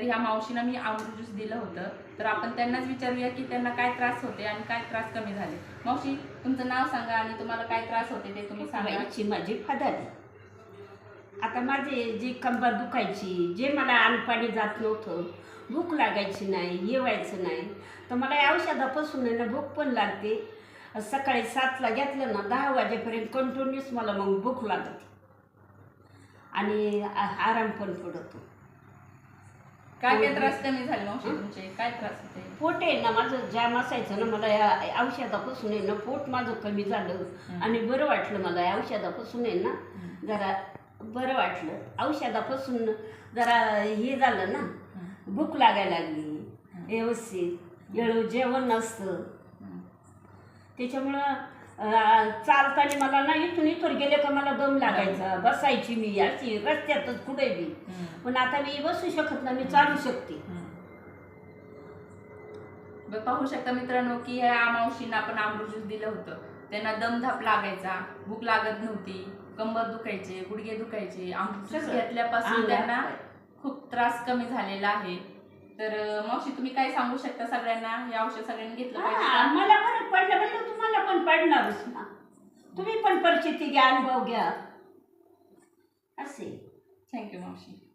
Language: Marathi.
तर ह्या मावशीनं मी अमृत ज्यूस दिलं होतं. तर आपण त्यांनाच विचारूया की त्यांना काय त्रास होते आणि काय त्रास कमी झाले. मावशी तुमचं नाव सांगा आणि तुम्हाला काय त्रास होते ते तुम्ही सांगा. बाईची माझी फादारी. आता माझे जी कंबर दुखायची जे मला अनपाणी जात नव्हतं भूक लागायची नाही येवायचं नाही तर मला या औषधापासून आहे ना भूक पण लागते. सकाळी सातला घेतलं ना दहा वाजेपर्यंत कंटिन्यूस मला मग भूक लागते. आणि आ- आराम पण पडतो. काय काय त्रास कमी झाले मावशी तुमचे? काय त्रास होते? पोट आहे ना माझं जाम असायचं ना मला या औषधापासून आहे ना पोट माझं कमी झालं. आणि बरं वाटलं मला या औषधापासून आहे ना जरा बरं वाटलं. औषधापासून जरा हे झालं ना भूक लागायला लागली व्यवस्थित. वेळेवर जेवण नसतं. त्याच्यामुळं चालताना मला ना इथून इथून गेले का मला दम लागायचा. बसायची मी अशी रस्त्यातच कुठे बी. पण आता मी बसू शकत नाही मी चालू शकते. पाहू शकता मित्रांनो की ह्या मावशींना आपण ज्यूस दिलं होतं. त्यांना दमधाप लागायचा भूक लागत नव्हती कंबर दुखायचे गुडघे दुखायचे. सगळं. घेतल्यापासून त्यांना खूप त्रास कमी झालेला आहे. तर मावशी तुम्ही काय सांगू शकता सगळ्यांना? हे औषध सगळ्यांनी घेतलं पाहिजे हा? मला फरक पडला तुम्हाला पण पडणारच ना तुम्ही पण परिस्थिती घ्या अनुभव घ्या. असे. थँक्यू मावशी.